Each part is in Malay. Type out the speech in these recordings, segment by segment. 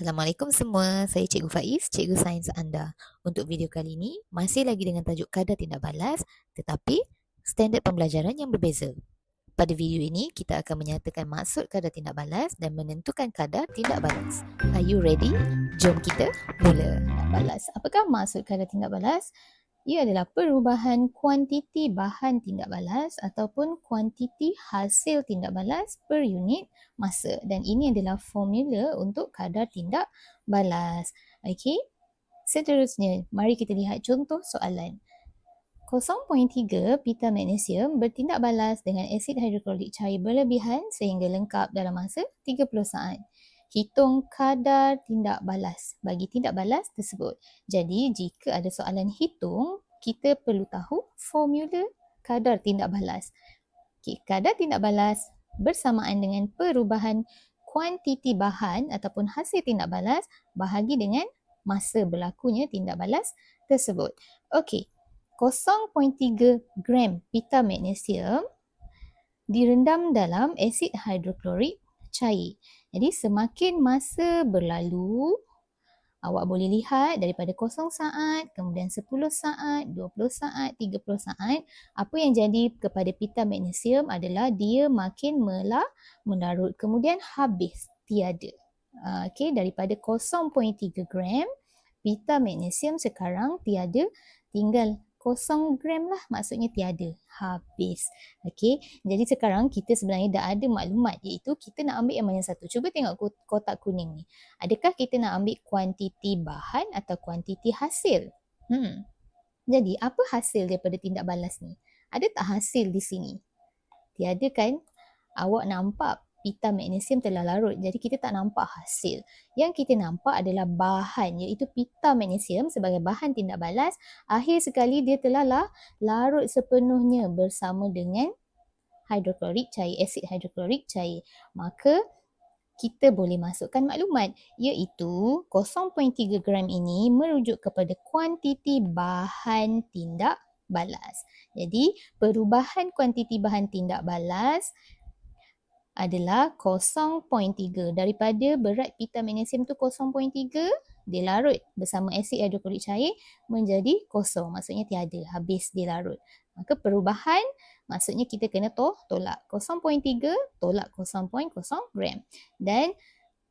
Assalamualaikum semua, saya Cikgu Faiz, Cikgu Sains anda. Untuk video kali ini, masih lagi dengan tajuk kadar tindak balas tetapi standard pembelajaran yang berbeza. Pada video ini, kita akan menyatakan maksud kadar tindak balas dan menentukan kadar tindak balas. Are you ready? Jom kita mula. Balas. Apakah maksud kadar tindak balas? Ia adalah perubahan kuantiti bahan tindak balas ataupun kuantiti hasil tindak balas per unit masa. Dan ini adalah formula untuk kadar tindak balas. Okey. Seterusnya, mari kita lihat contoh soalan. 0.3 pita magnesium bertindak balas dengan asid hidroklorik cair berlebihan sehingga lengkap dalam masa 30 saat hitung kadar tindak balas bagi tindak balas tersebut. Jadi, jika ada soalan hitung, kita perlu tahu formula kadar tindak balas. Okay, kadar tindak balas bersamaan dengan perubahan kuantiti bahan ataupun hasil tindak balas bahagi dengan masa berlakunya tindak balas tersebut. Okey, 0.3 gram pita magnesium direndam dalam asid hidroklorik cair. Jadi semakin masa berlalu, awak boleh lihat daripada 0 saat, kemudian 10 saat, 20 saat, 30 saat, apa yang jadi kepada pita magnesium adalah dia makin melah, menarut, kemudian habis, tiada. Uh, okay, daripada 0.3 gram, pita magnesium sekarang tiada, tinggal kosong gram lah maksudnya tiada habis. Okey jadi sekarang kita sebenarnya dah ada maklumat iaitu kita nak ambil yang mana satu. Cuba tengok kotak kuning ni. Adakah kita nak ambil kuantiti bahan atau kuantiti hasil? Hmm. Jadi apa hasil daripada tindak balas ni? Ada tak hasil di sini? Tiada kan? Awak nampak pita magnesium telah larut. Jadi kita tak nampak hasil. Yang kita nampak adalah bahan iaitu pita magnesium sebagai bahan tindak balas. Akhir sekali dia telah lah larut sepenuhnya bersama dengan hidroklorik cair, asid hidroklorik cair. Maka kita boleh masukkan maklumat iaitu 0.3 gram ini merujuk kepada kuantiti bahan tindak balas. Jadi perubahan kuantiti bahan tindak balas adalah 0.3 daripada berat pita magnesium tu 0.3 dia larut bersama asid hidroklorik cair menjadi kosong. Maksudnya tiada habis dia larut. Maka perubahan maksudnya kita kena to tolak 0.3 tolak 0.0 gram. Dan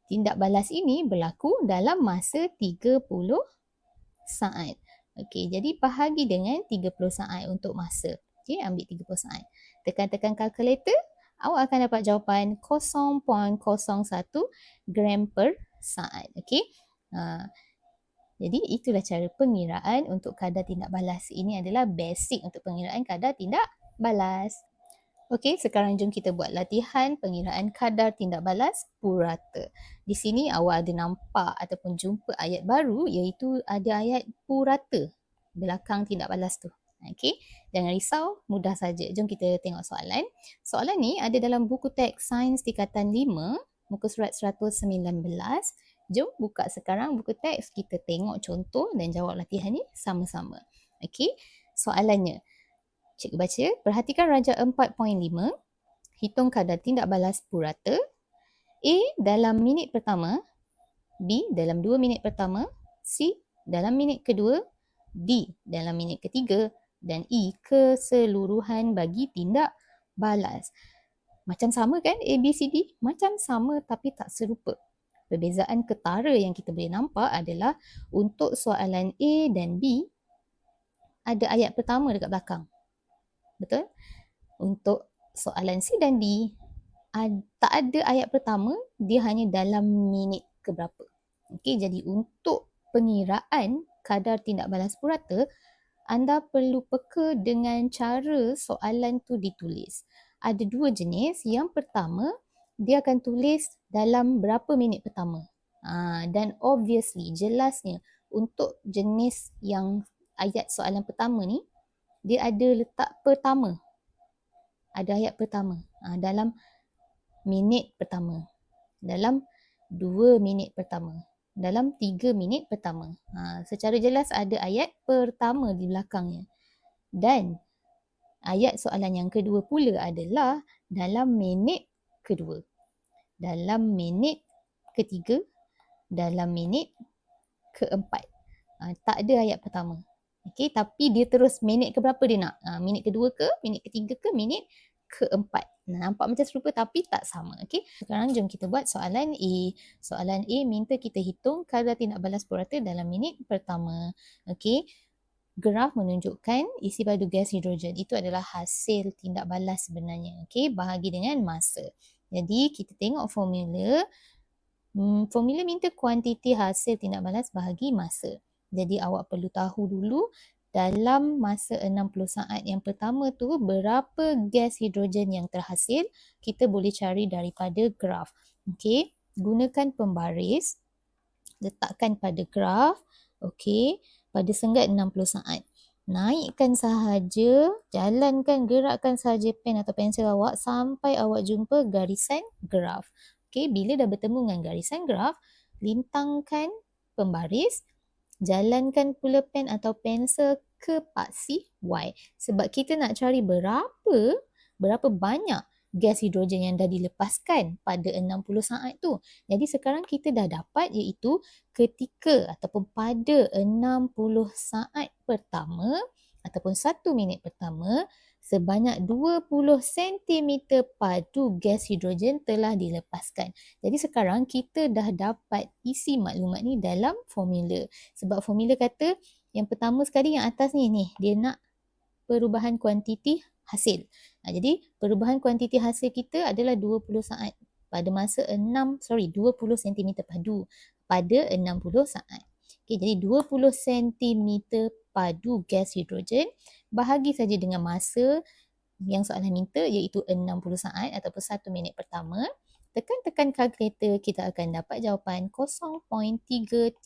tindak balas ini berlaku dalam masa 30 saat. Okey jadi bahagi dengan 30 saat untuk masa. Okey ambil 30 saat. Tekan-tekan kalkulator awak akan dapat jawapan 0.01 gram per saat. Okey. Uh, jadi itulah cara pengiraan untuk kadar tindak balas. Ini adalah basic untuk pengiraan kadar tindak balas. Okey, sekarang jom kita buat latihan pengiraan kadar tindak balas purata. Di sini awak ada nampak ataupun jumpa ayat baru iaitu ada ayat purata belakang tindak balas tu. Okey, jangan risau, mudah saja. Jom kita tengok soalan. Soalan ni ada dalam buku teks Sains Tingkatan 5, muka surat 119. Jom buka sekarang buku teks, kita tengok contoh dan jawab latihan ni sama-sama. Okey, soalannya. Cikgu baca, perhatikan raja 4.5. Hitung kadar tindak balas purata. A dalam minit pertama. B dalam 2 minit pertama. C dalam minit kedua. D dalam minit ketiga dan E keseluruhan bagi tindak balas. Macam sama kan A, B, C, D? Macam sama tapi tak serupa. Perbezaan ketara yang kita boleh nampak adalah untuk soalan A dan B ada ayat pertama dekat belakang. Betul? Untuk soalan C dan D tak ada ayat pertama, dia hanya dalam minit keberapa. Okey, jadi untuk pengiraan kadar tindak balas purata, anda perlu peka dengan cara soalan tu ditulis. Ada dua jenis. Yang pertama, dia akan tulis dalam berapa minit pertama. Ha, dan obviously, jelasnya untuk jenis yang ayat soalan pertama ni, dia ada letak pertama. Ada ayat pertama. Ha, dalam minit pertama. Dalam dua minit pertama dalam 3 minit pertama. Ha, secara jelas ada ayat pertama di belakangnya. Dan ayat soalan yang kedua pula adalah dalam minit kedua. Dalam minit ketiga dalam minit keempat. Ha, tak ada ayat pertama. Okey, tapi dia terus minit ke berapa dia nak? Ha, minit kedua ke, minit ketiga ke, minit keempat. Nampak macam serupa tapi tak sama. Okey. Sekarang jom kita buat soalan A. Soalan A minta kita hitung kadar tindak balas purata dalam minit pertama. Okey. Graf menunjukkan isi padu gas hidrogen. Itu adalah hasil tindak balas sebenarnya. Okey. Bahagi dengan masa. Jadi kita tengok formula. Hmm, formula minta kuantiti hasil tindak balas bahagi masa. Jadi awak perlu tahu dulu dalam masa 60 saat yang pertama tu berapa gas hidrogen yang terhasil kita boleh cari daripada graf. Okey gunakan pembaris letakkan pada graf okey pada senggat 60 saat. Naikkan sahaja jalankan gerakkan sahaja pen atau pensel awak sampai awak jumpa garisan graf. Okey bila dah bertemu dengan garisan graf lintangkan pembaris jalankan pula pen atau pensel ke paksi Y. Sebab kita nak cari berapa, berapa banyak gas hidrogen yang dah dilepaskan pada 60 saat tu. Jadi sekarang kita dah dapat iaitu ketika ataupun pada 60 saat pertama ataupun 1 minit pertama sebanyak 20 cm padu gas hidrogen telah dilepaskan. Jadi sekarang kita dah dapat isi maklumat ni dalam formula. Sebab formula kata yang pertama sekali yang atas ni, ni dia nak perubahan kuantiti hasil. Nah, jadi perubahan kuantiti hasil kita adalah 20 saat pada masa 6, sorry 20 cm padu pada 60 saat. Okay, jadi 20 cm padu gas hidrogen bahagi saja dengan masa yang soalan minta iaitu 60 saat ataupun 1 minit pertama. Tekan-tekan kalkulator kita akan dapat jawapan 0.33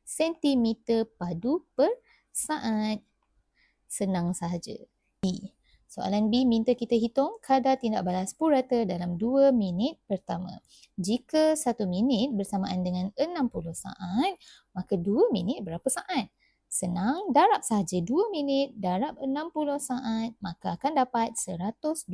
cm padu per saat. Senang sahaja. Soalan B minta kita hitung kadar tindak balas purata dalam 2 minit pertama. Jika 1 minit bersamaan dengan 60 saat, maka 2 minit berapa saat? Senang, darab saja 2 minit, darab 60 saat, maka akan dapat 120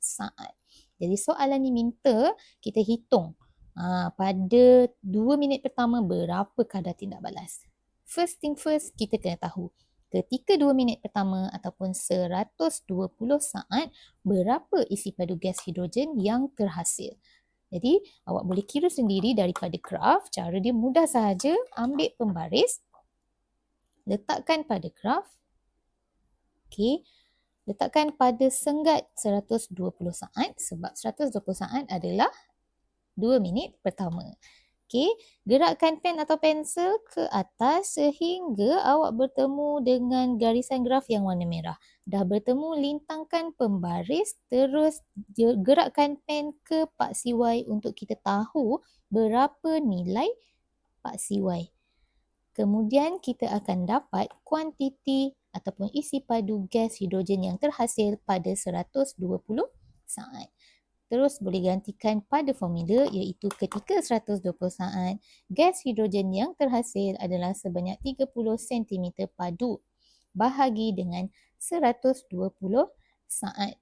saat. Jadi soalan ni minta kita hitung ha, pada 2 minit pertama berapa kadar tindak balas. First thing first, kita kena tahu ketika 2 minit pertama ataupun 120 saat berapa isi padu gas hidrogen yang terhasil. Jadi awak boleh kira sendiri daripada graf, cara dia mudah sahaja, ambil pembaris, letakkan pada graf. Okey. Letakkan pada senggat 120 saat sebab 120 saat adalah 2 minit pertama. Okey, gerakkan pen atau pensel ke atas sehingga awak bertemu dengan garisan graf yang warna merah. Dah bertemu, lintangkan pembaris, terus gerakkan pen ke paksi Y untuk kita tahu berapa nilai paksi Y. Kemudian kita akan dapat kuantiti ataupun isi padu gas hidrogen yang terhasil pada 120 saat terus boleh gantikan pada formula iaitu ketika 120 saat gas hidrogen yang terhasil adalah sebanyak 30 cm padu bahagi dengan 120 saat.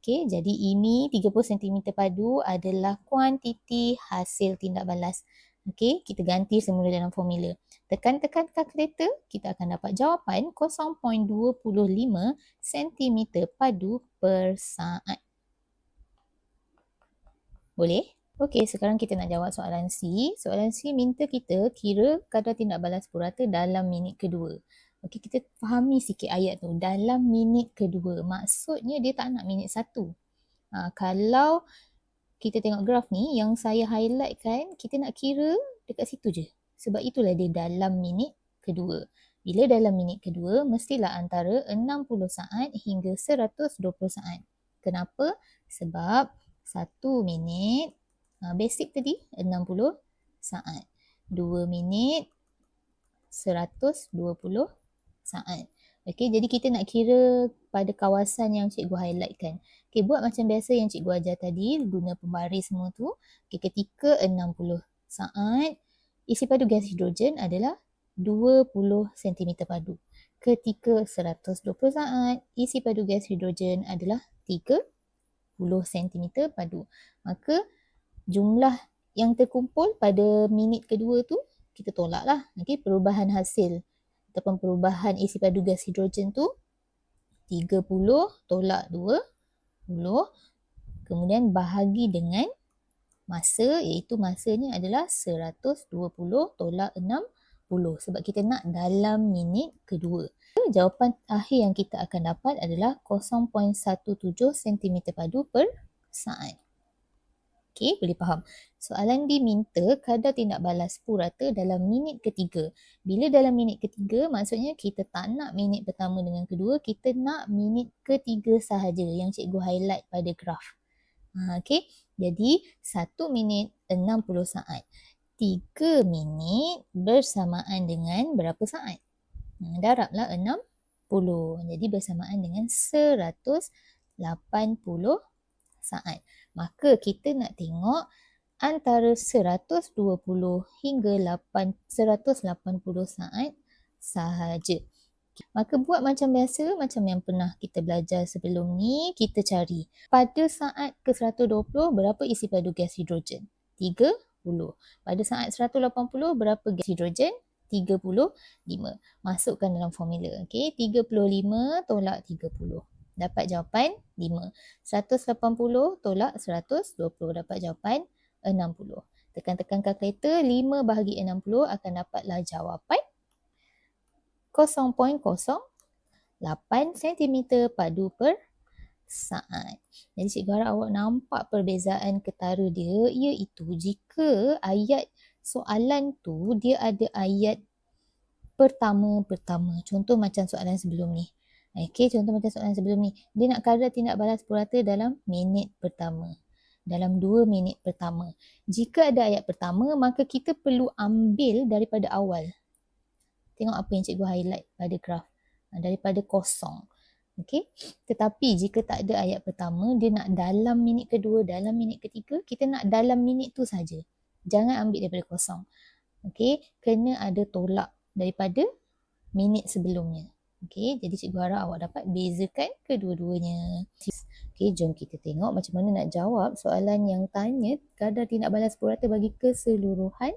Okey, jadi ini 30 cm padu adalah kuantiti hasil tindak balas. Okey, kita ganti semula dalam formula. Tekan-tekan kalkulator, kita akan dapat jawapan 0.25 cm padu per saat. Boleh? Okey, sekarang kita nak jawab soalan C. Soalan C minta kita kira kadar tindak balas purata dalam minit kedua. Okey, kita fahami sikit ayat tu. Dalam minit kedua. Maksudnya dia tak nak minit satu. Ha, kalau kita tengok graf ni, yang saya highlight kan, kita nak kira dekat situ je. Sebab itulah dia dalam minit kedua. Bila dalam minit kedua, mestilah antara 60 saat hingga 120 saat. Kenapa? Sebab satu minit, uh, basic tadi 60 saat. Dua minit, 120 saat. Okey, jadi kita nak kira pada kawasan yang cikgu highlightkan. Okey, buat macam biasa yang cikgu ajar tadi, guna pembaris semua tu. Okey, ketika 60 saat, isi padu gas hidrogen adalah 20 cm padu. Ketika 120 saat, isi padu gas hidrogen adalah 3 10 cm padu. Maka jumlah yang terkumpul pada minit kedua tu kita tolak lah. Okay, perubahan hasil ataupun perubahan isi padu gas hidrogen tu 30 tolak 20 kemudian bahagi dengan masa iaitu masanya adalah 120 tolak 60 sebab kita nak dalam minit kedua. Jawapan akhir yang kita akan dapat adalah 0.17 cm padu per saat. Okey, boleh faham. Soalan diminta kadar tindak balas purata dalam minit ketiga. Bila dalam minit ketiga, maksudnya kita tak nak minit pertama dengan kedua, kita nak minit ketiga sahaja yang cikgu highlight pada graf. Ha, Okey, jadi satu minit 60 saat. Tiga minit bersamaan dengan berapa saat? Hmm, darablah 60. Jadi bersamaan dengan 180 saat maka kita nak tengok antara 120 hingga 8, 180 saat sahaja. Maka buat macam biasa, macam yang pernah kita belajar sebelum ni, kita cari pada saat ke 120 berapa isi padu gas hidrogen? 30. Pada saat 180 berapa gas hidrogen? 35. Masukkan dalam formula. Okay. 35 tolak 30 dapat jawapan 5. 180 tolak 120 dapat jawapan 60. Tekan-tekan kalkulator 5 bahagi 60 akan dapatlah jawapan 0.08 cm padu per saat. Jadi cikgu harap awak nampak perbezaan ketara dia iaitu jika ayat soalan tu dia ada ayat pertama-pertama. Contoh macam soalan sebelum ni. Okey, contoh macam soalan sebelum ni. Dia nak kadar tindak balas purata dalam minit pertama. Dalam dua minit pertama. Jika ada ayat pertama, maka kita perlu ambil daripada awal. Tengok apa yang cikgu highlight pada graf. Daripada kosong. Okey. Tetapi jika tak ada ayat pertama, dia nak dalam minit kedua, dalam minit ketiga, kita nak dalam minit tu saja. Jangan ambil daripada kosong. Okey. Kena ada tolak daripada minit sebelumnya. Okey, jadi cikgu harap awak dapat bezakan kedua-duanya. Okey, jom kita tengok macam mana nak jawab soalan yang tanya kadar tindak balas purata bagi keseluruhan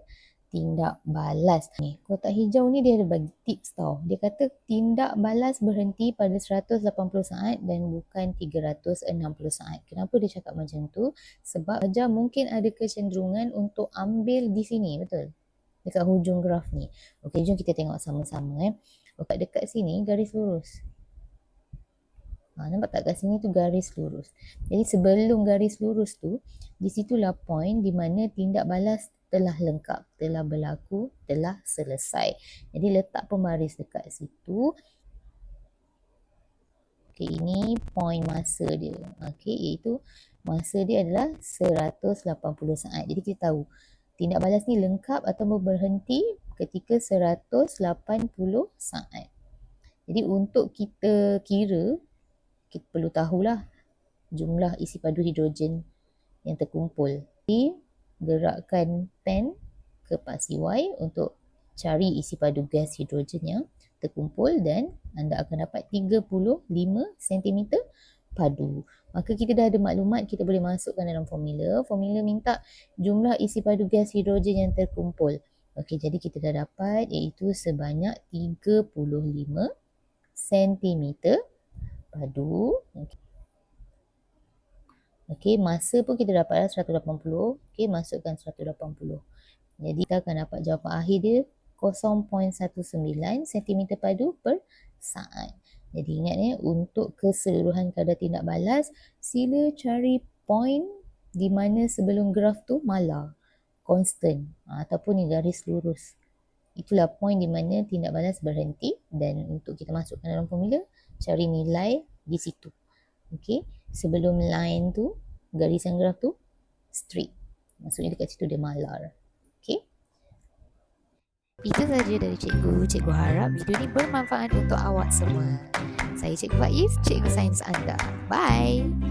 tindak balas. Ni, kotak hijau ni dia ada bagi tips tau. Dia kata tindak balas berhenti pada 180 saat dan bukan 360 saat. Kenapa dia cakap macam tu? Sebab ajar mungkin ada kecenderungan untuk ambil di sini, betul? Dekat hujung graf ni. Okey, jom kita tengok sama-sama eh. Dekat dekat sini garis lurus. Ha, nampak tak kat sini tu garis lurus. Jadi sebelum garis lurus tu, di situlah point di mana tindak balas telah lengkap, telah berlaku, telah selesai. Jadi letak pembaris dekat situ. Okey, ini point masa dia. Okey, iaitu masa dia adalah 180 saat. Jadi kita tahu tindak balas ni lengkap atau berhenti ketika 180 saat. Jadi untuk kita kira, kita perlu tahulah jumlah isi padu hidrogen yang terkumpul. Jadi gerakkan pen ke paksi Y untuk cari isi padu gas hidrogen yang terkumpul dan anda akan dapat 35 cm padu. Maka kita dah ada maklumat, kita boleh masukkan dalam formula. Formula minta jumlah isi padu gas hidrogen yang terkumpul. Okey, jadi kita dah dapat iaitu sebanyak 35 cm padu. Okey. Okey, masa pun kita dapat 180. Okey, masukkan 180. Jadi kita akan dapat jawapan akhir dia 0.19 cm padu per saat. Jadi ingat ya, untuk keseluruhan kadar tindak balas, sila cari point di mana sebelum graf tu malar constant ha, ataupun ni garis lurus. Itulah point di mana tindak balas berhenti dan untuk kita masukkan dalam formula cari nilai di situ. Okey, sebelum line tu garisan graf tu straight. Maksudnya dekat situ dia malar. Okey. Itu saja dari cikgu. Cikgu harap video ni bermanfaat untuk awak semua. Saya Cikgu Faiz, Cikgu Sains anda. Bye.